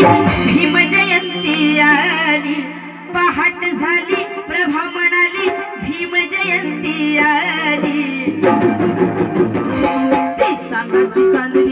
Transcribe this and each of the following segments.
भीम जयंती आली पहाट झाली प्रभा म्हणाली भीम जयंती आली. ती चांदाची चांदणी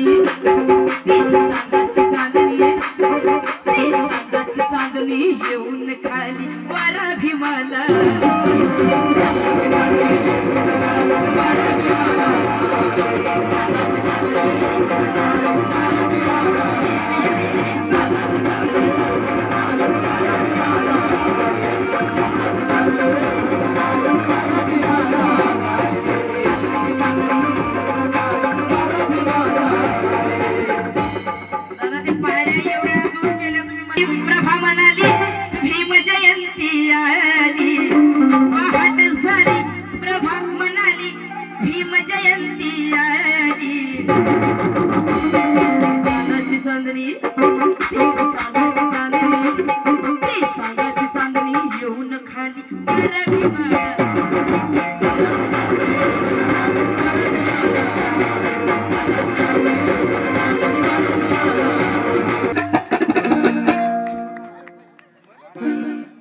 चांदाची चांदणी चांदाची चांदणी चांदाची चांदणी येऊन खाली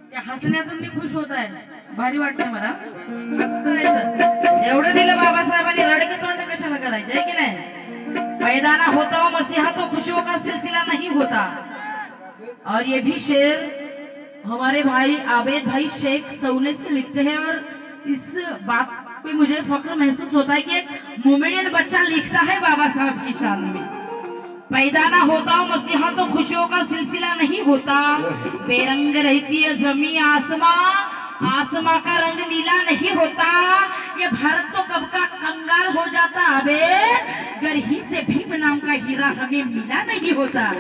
त्या हसण्यातून मी खुश होत आहे. भारी वाटतंय मला. असं करायचं एवढं दिलं बाबासाहेबांनी रडके तोंड कशाला करायचं? आहे की नाही? मैदाना होता हो मसीहा तो खुशियों का सिलसिला नहीं होता। और ये भी शेर हमारे भाई आबेद भाई शेख सौने से लिखते हैं और इस बात पे मुझे फक्र महसूस होता है कि एक मोमेडियन बच्चा लिखता है बाबा साहब की शान में। पैदा ना होता हो मसीहा तो खुशियों का सिलसिला नहीं होता। बेरंग रहती है जमी आसमां आसमां का रंग नीला नहीं होता। ये भारत तो कब का कंगाल हो जाता। अबे, गरही से भीम नाम का हीरा हमें मिला नहीं होता।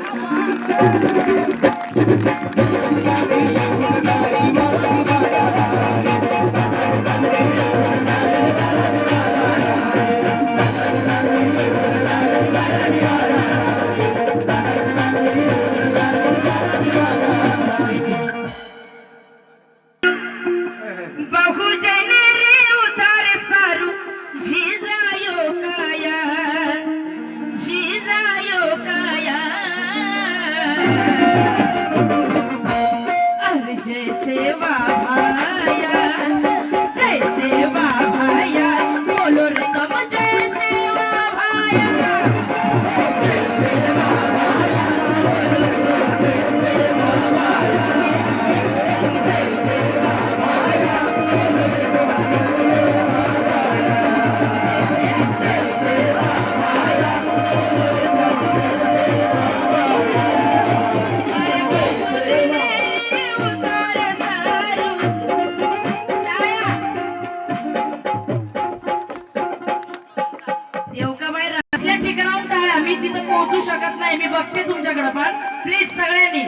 नाही मी बघते तुमच्याकडे पण. प्लीज सगळ्यांनी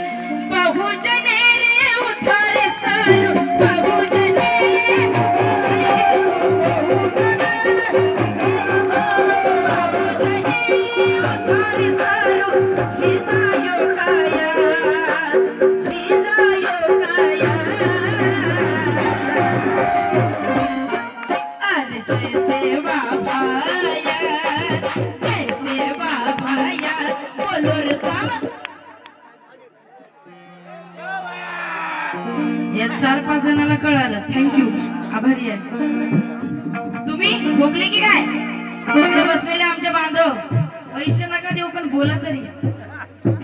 बहुजने या चार पाच जणांना कळालं. थँक्यू आभारी आहे. तुम्ही झोपले की काय? बसलेले आमचे बांधव. पैसे नका देऊ पण बोला तरी.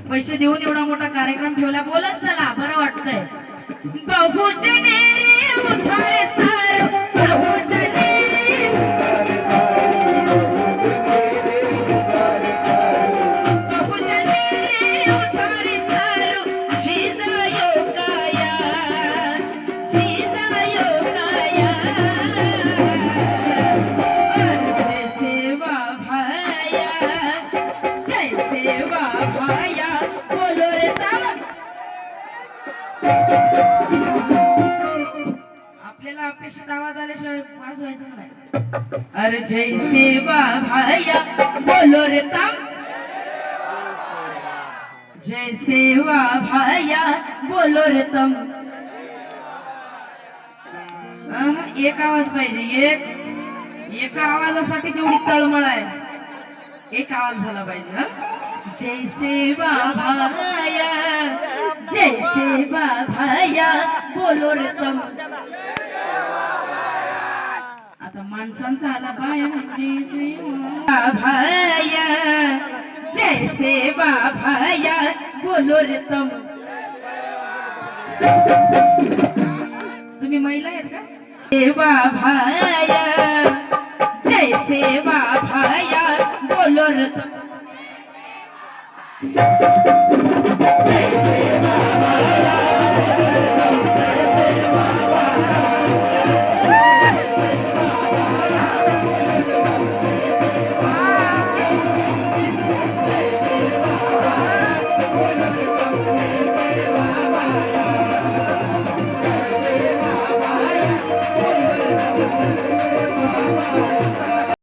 पैसे देऊन एवढा मोठा कार्यक्रम ठेवला बोलत चला बरं वाटतंय. आवाज आल्याशिवाय नाही. अरे जय सेवा भाया बोलो रे ताम. जय सेवा भाया बोलो रे तम. एक आवाज पाहिजे एक. एका आवाजासाठी तेवढी तळमळ आहे. एक आवाज झाला पाहिजे जय सेवा भाया जय सेवा भाया बोलो रे तम. माणसांचा बाया जैसे जैसे बोलो रे तम. तुम्ही महिला आहेत का? देवा भाया जैसे बाभाया बोलो रे तम.